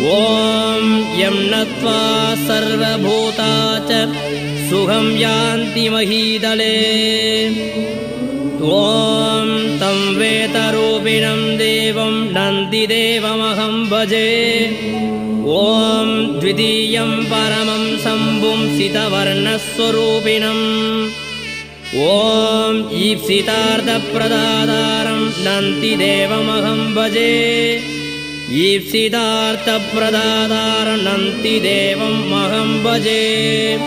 ॐ यं नत्वा सर्वभूता च सुखं यान्ति महीदले। ॐ तं वेतरूपिणं देवं नन्दिदेवमहं भजे। ॐ द्वितीयं परमं शम्भुं सितवर्णस्वरूपिणम्। ॐ ईप्सितार्थप्रदातारं नन्तिदेवमहं भजे ईप्सितार्थप्रदातारं नन्तिदेवम् अहं भजे